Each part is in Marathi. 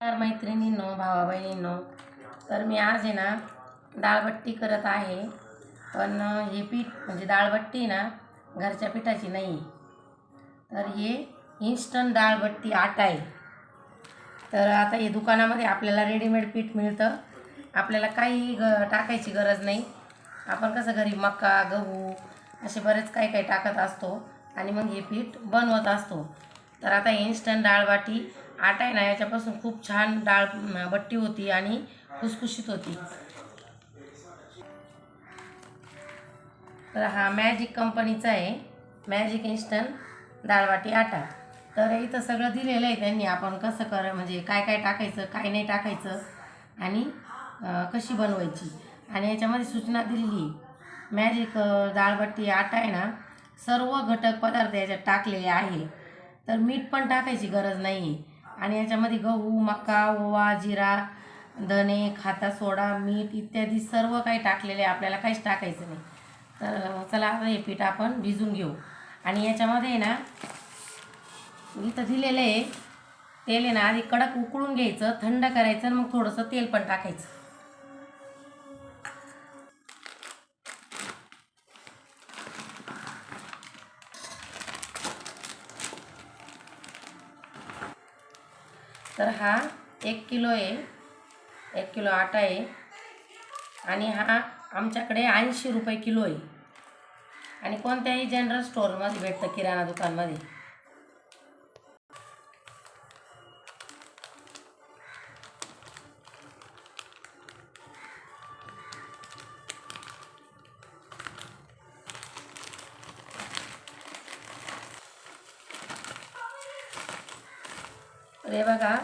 तर मैत्रिणींनो भावा बहिणींनो तर मी आज आहे ना डाळबट्टी करत आहे. पण हे पीठ म्हणजे डाळबट्टी ना घरच्या पिठाची नाही. तर हे इन्स्टंट डाळबट्टी आटा आहे. तर आता हे दुकानामध्ये आपल्याला रेडीमेड पीठ मिळतं. आपल्याला काही ग टाकायची गरज नाही. आपण कसं घरी मका गहू असे बरेच काही काही टाकत असतो. आणि मग हे पीठ बनवत असतो. तर आता इन्स्टंट डाळबाटी आटा आहे ना याच्यापासून खूप छान डाळ बट्टी होती आणि खुसखुशीत होती. तर हा मॅजिक कंपनीचा आहे. मॅजिक इन्स्टंट डाळवाटी आटा. तर इथं सगळं दिलेलं आहे त्यांनी. आपण कसं कर म्हणजे काय काय टाकायचं काय नाही टाकायचं आणि कशी बनवायची. आणि याच्यामध्ये सूचना दिलेली मॅजिक डाळबट्टी आटा आहे ना सर्व घटक पदार्थ याच्यात टाकलेले आहे. तर मीठ पण टाकायची गरज नाही आहे आणि याच्यामध्ये गहू मका ओवा जिरा धने खाता सोडा मीठ इत्यादी सर्व काही टाकलेले आहे. आपल्याला काहीच टाकायचं नाही. तर चला आता हे पीठ आपण भिजून घेऊ. आणि याच्यामध्ये आहे ना इथं दिलेलं आहे तेल आहे ना आधी कडक उकळून घ्यायचं थंड करायचं आणि मग थोडंसं तेल पण टाकायचं. तर हा एक किलो आहे. एक किलो आटा आहे. आणि हा आमच्याकडे ऐंशी रुपये किलो आहे. आणि कोणत्याही जनरल स्टोअरमध्ये भेटतं किराणा दुकानमध्ये. तर हे बघा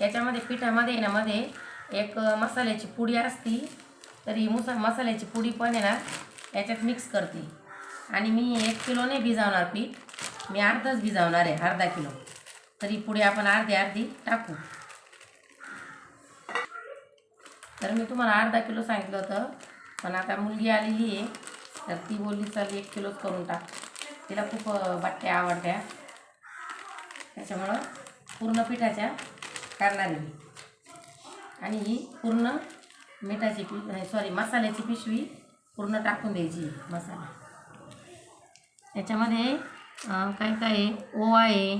याच्यामध्ये पिठामध्ये आहे ना मध्ये एक मसाल्याची पुडी असती. तर ही मुसा मसाल्याची पुडी पण आहे ना याच्यात मिक्स करते. आणि मी एक किलो नाही भिजावणार पीठ. मी अर्धच भिजावणार आहे अर्धा किलो. तर ही पुडी आपण अर्धी अर्धी टाकू. तर मी तुम्हाला अर्धा किलो सांगितलं होतं पण आता मुलगी आलेली आहे. तर ती बोलली चल एक किलोच करून टाक. तिला खूप अ, आवडत्या त्याच्यामुळं पूर्ण पिठाच्या करणार आहे मी आणि ही पूर्ण मिठाची पि सॉरी मसाल्याची पिशवी पूर्ण टाकून द्यायची मसाला. याच्यामध्ये काय काय आहे? ओवा आहे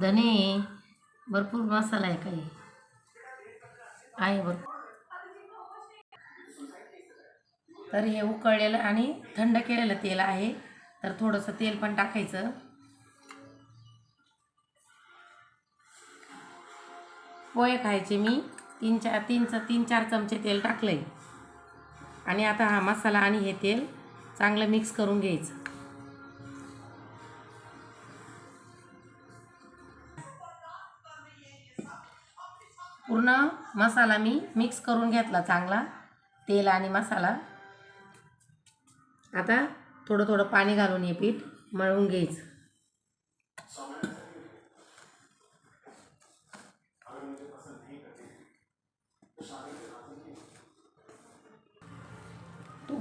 धने आहे भरपूर मसाला आहे काही. आहे भरपूर. तर हे उकळलेलं आणि थंड केलेलं तेल आहे. तर थोडंसं तेल पण टाकायचं. पोहे खायचे मी. तीन चार तीन च तीन चार चमचे तेल टाकले आणि आता हा मसाला आणि हे तेल चांगलं मिक्स करून घ्यायचं. पूर्ण मसाला मी मिक्स करून घेतला चांगला. तेल आणि मसाला. आता थोडं थोडं पाणी घालून हे पीठ मळून घ्यायचं.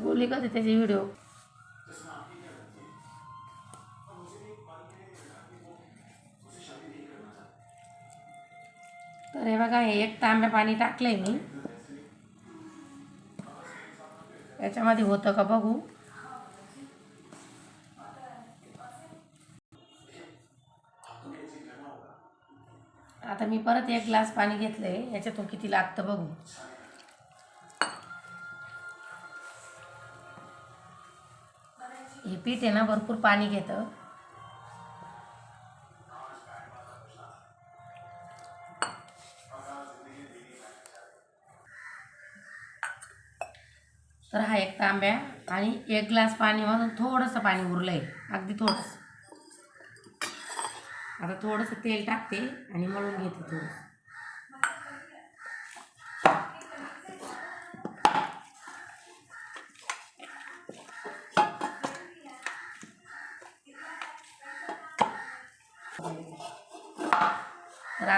बोली बोलली का ते त्याचे व्हिडिओ तर हे बघा हे एक तांब्या पाणी टाकलंय मी. याच्यामध्ये होतं का बघू. आता मी परत एक ग्लास पाणी घेतलंय. याच्यातून किती लागतं बघू. हे पीठ आहे ना भरपूर पाणी घेतं. तर हा एक तांब्या आणि एक ग्लास पाणीमधून थोडंसं पाणी उरलं आहे अगदी थोडंसं. आता थोडंसं तेल टाकते आणि मळून घेते थोडंसं.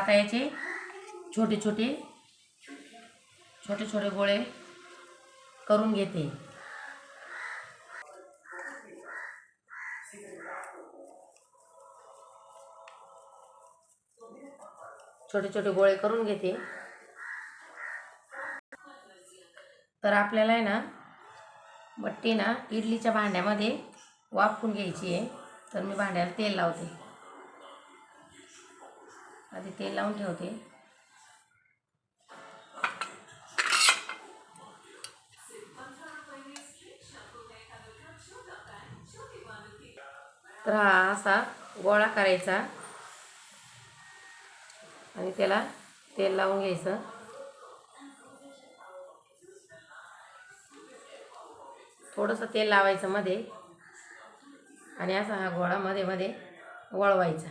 आता याचे छोटे छोटे छोटे छोटे गोळे करून घेते. छोटे छोटे गोळे करून घेते. तर आपल्याला आहे ना बट्टी ना इडलीच्या भांड्यामध्ये वाफून घ्यायची आहे. तर मी भांड्याला तेल लावते. आधी तेल लावून ठेवते. तर हा असा गोळा करायचा. आणि त्याला तेल लावून घ्यायचं. थोडंसं तेल लावायचं मध्ये. आणि असा हा गोळा मध्ये मध्ये वळवायचा.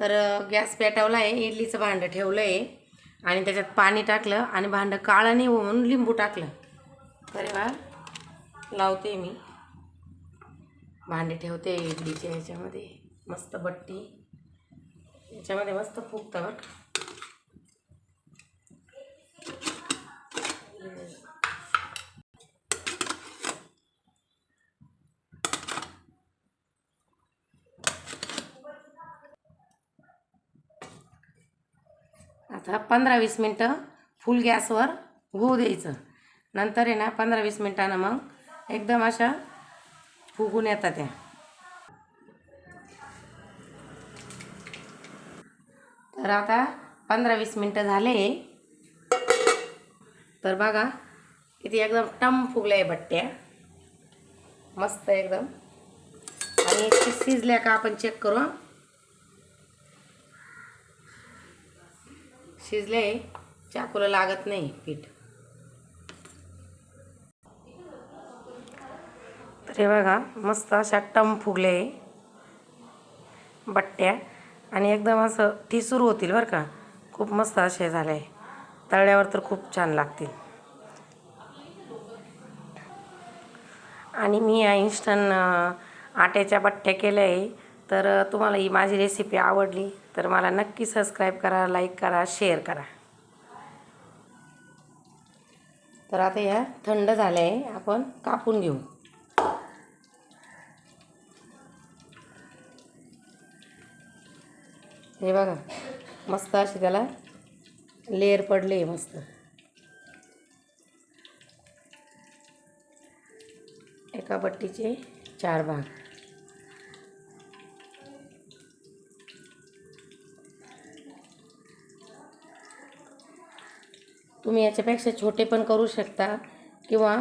तर गॅस पेटवला आहे इडलीचं भांडं ठेवलं आहे आणि त्याच्यात पाणी टाकलं आणि भांडं काळं नाही होऊन लिंबू टाकलं. तर बा लावते मी. भांडे ठेवते इडलीच्या ह्याच्यामध्ये मस्त बट्टी. याच्यामध्ये मस्त फुगतं बघ. आता पंधरा वीस मिनटं फुल गॅसवर होऊ द्यायचं. नंतर आहे ना पंधरा वीस मिनटानं मग एकदम अशा फुगून येतात त्या. तर आता पंधरा वीस मिनटं झाले. तर बघा किती एकदम टम फुगल्या आहे बट्ट्या. मस्त एकदम. आणि शिजल्या का आपण चेक करू शिजले चाकूला लागत नाही पीठ. तर हे बघा मस्त अशा टम फुगले बट्ट्या. आणि एकदम असं ठिसूर होतील बरं का. खूप मस्त असे झाले. तळल्यावर तर खूप छान लागतील. आणि मी या इन्स्टंट आट्याच्या बट्ट्या केल्या आहे. तर तुम्हाला ही माझी रेसिपी आवडली तर मला नक्की सबस्क्राईब करा लाईक करा शेअर करा. तर आता या थंड झाल्या आहे आपण कापून घेऊ. हे बघा मस्त अशी त्याला लेअर पडले मस्त. एका बट्टीचे चार भाग. तुम्ही याच्यापेक्षा छोटे पण करू शकता. किंवा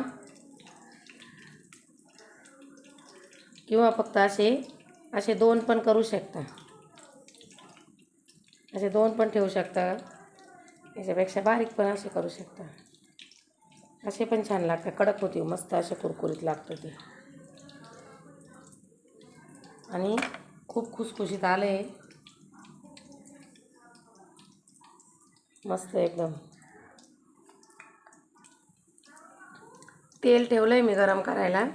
किंवा फक्त असे असे दोन पण करू शकता. असे दोन पण ठेवू शकता. याच्यापेक्षा बारीक पण असे करू शकता. असे पण छान लागतात. कडक होती हो, मस्त असे कुरकुरीत लागतं ते. आणि खूप खुसखुशीत आलं. आहे मस्त एकदम. तेल ठेवलं आहे मी गरम करायला.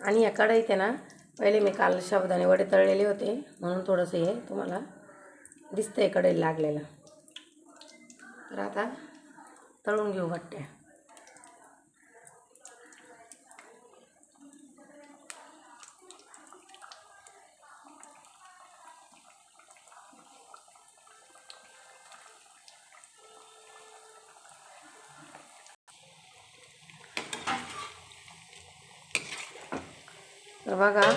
आणि या कढईत आहे ना पहिले मी काल साबुदाणे वडे तळलेले होते म्हणून थोडंसं हे तुम्हाला दिसतं आहे कढई लागलेलं. तर आता तळून घेऊ वाटते तर बघा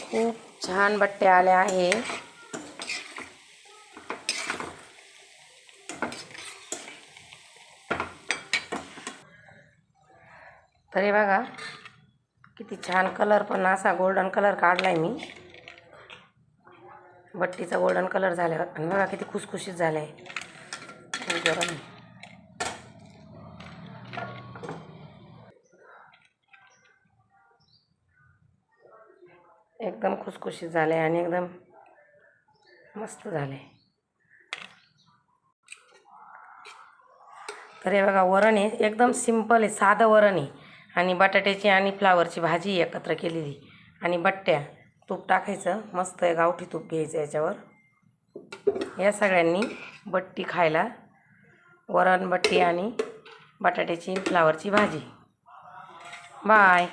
खूप छान बट्ट्या आल्या आहे. तर हे बघा किती छान कलर पण असा गोल्डन कलर काढला आहे मी. बट्टीचा गोल्डन कलर झाल्यावर आणि बघा किती खुसखुशीत झालं आहे गरम एकदम खुसखुशीत झालं आहे आणि एकदम मस्त झालं. आहे तर हे बघा वरण आहे. एकदम सिंपल आहे साधं वरण आहे. आणि बटाट्याची आणि फ्लावरची भाजी एकत्र केलेली. आणि बट्ट्या तूप टाकायचं. मस्त आहे गावठी तूप घ्यायचं याच्यावर. या सगळ्यांनी बट्टी खायला. वरण बट्टी आणि बटाट्याची फ्लावरची भाजी. बाय.